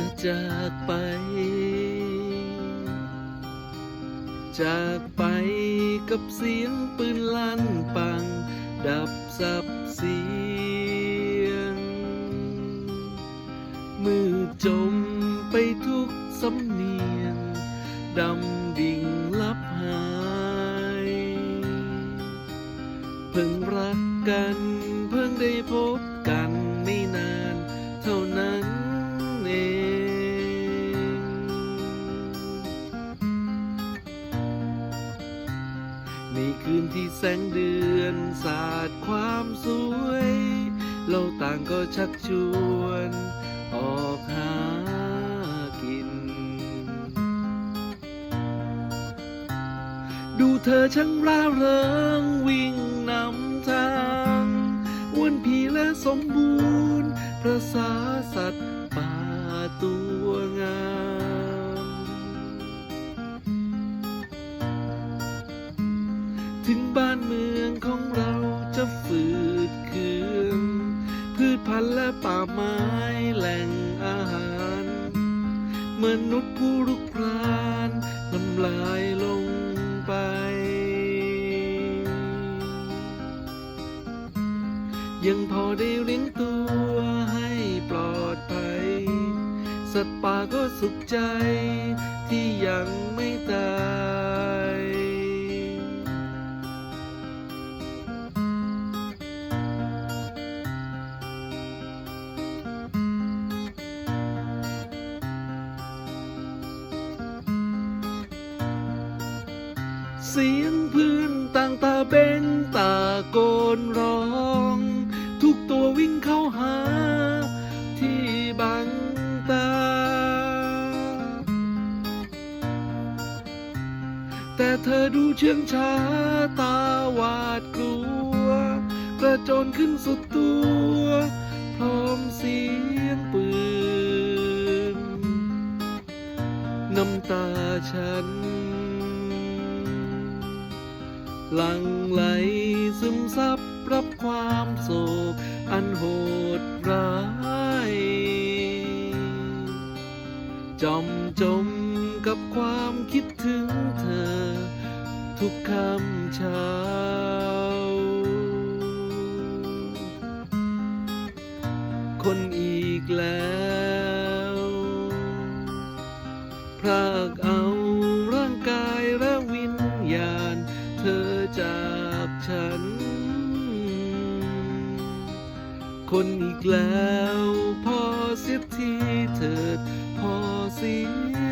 อจากไป จากไปกับเสียงปืนลั่นปัง ดับสับเสียง มือจมไปทุกสำเนียง ดำดิ่งลับหาย เพิ่งรักกัน คืนที่แสงเดือนสาดความสวย เราต่างก็ชักชวน ออกหากิน ดูเธอช่างร่าเริงวิ ไม้แหล่งอาหาร มนุษย์ผู้รุกรานทำลายลงไป ยังพอได้เลี้ยงตัวให้ปลอดภัย สัตว์ป่าก็สุขใจที่ยังไม่ตาย เสียงพื้นต่างตาเบงตาโกนร้อง ทุกตัววิ่งเข้าหา ที่บังตา แต่เธอดูเชื่องช้าตาหวาดกลัว กระโจนขึ้นสุดตัว พร้อมเสียงปืน น้ำตาฉัน หลังไหลซึมซับรับความโศก อันโหดร้ายจอมจมกับความคิดถึงเธอ ทุกคำเช้า คนอีกแล้วพรากเอาร่างกายและวิญญาณเธอ คนอีกแล้ว พอเสียทีเถิด พอเสีย